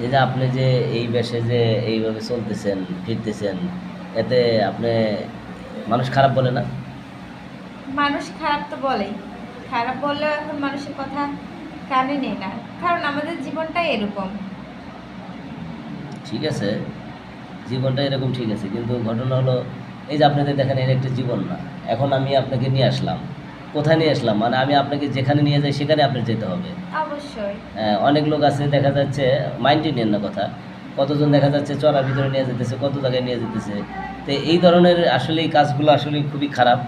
এই যে আপনি যে এই বেশে যে এইভাবে চলতেছেন ফিরতেছেন এতে আপনি মানুষ খারাপ বলে না? মানুষ খারাপ তো বলেই। খারাপ বললেও এখন মানুষের কথা কানে নেই না। কারণ আমাদের জীবনটাই এরকম। ঠিক আছে জীবনটা এরকম ঠিক আছে কিন্তু ঘটনা হলো এই যে আপনাদের দেখেন এর একটা জীবন না। এখন আমি আপনাকে নিয়ে আসলাম। কোথায় নিয়ে আসলাম? মানে আমি আপনাকে যেখানে নিয়ে যাই সেখানে আপনার যেতে হবে। অবশ্যই। অনেক লোক আছে দেখা যাচ্ছে মাইন্ডে নেন না কথা। কতজন দেখা যাচ্ছে চড়ার ভিতরে নিয়ে যেতেছে কত জায়গায় নিয়ে যেতেছে। তো এই ধরনের আসলে এই কাজগুলো আসলে খুবই খারাপ।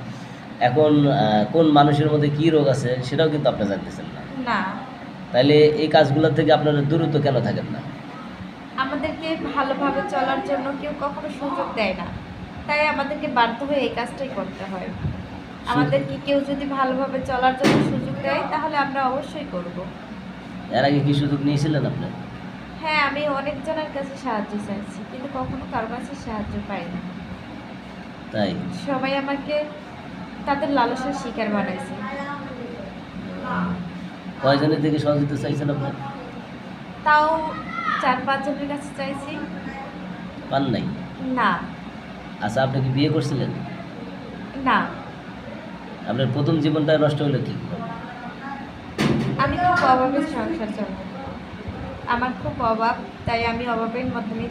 এখন কোন মানুষের মধ্যে কী রোগ আছে সেটাও কিন্তু আপনি জানতেছেন না। তাহলে এই কাজগুলোর থেকে আপনারা দূরত্ব কেন থাকেন না? আমাদেরকে ভালোভাবে চলার জন্য কেউ কখনো সুযোগ দেয় না। তাই আমাদেরকে বাধ্য হয়ে এই কাজটাই করতে হয়। আমাদেরকে কেউ যদি ভালোভাবে চলার জন্য সুযোগ দেয় তাহলে আমরা অবশ্যই করব। এর আগে কি সুযোগ নিয়েছিলেন আপনি? হ্যাঁ আমি অনেকজনের কাছে সাহায্য চাইছি কিন্তু কখনো কারও কাছে সাহায্য পাই না। তাই? সবাই আমাকে তাদের লালসার শিকার বানাইছে। কয়জনের থেকে সহযোগিতা চাইছেন আপনি? তাও চার পাঁচজনের কাছে চাইছি। পান নাই? না। আচ্ছা আপনি কি বিয়ে করছিলেন? না। আপনার প্রথম জীবনটা নষ্ট হলো কি? আমি খুব অভাবের সংসার চলে আমার খুব অভাব, তাই আমি অভাবের মাধ্যমে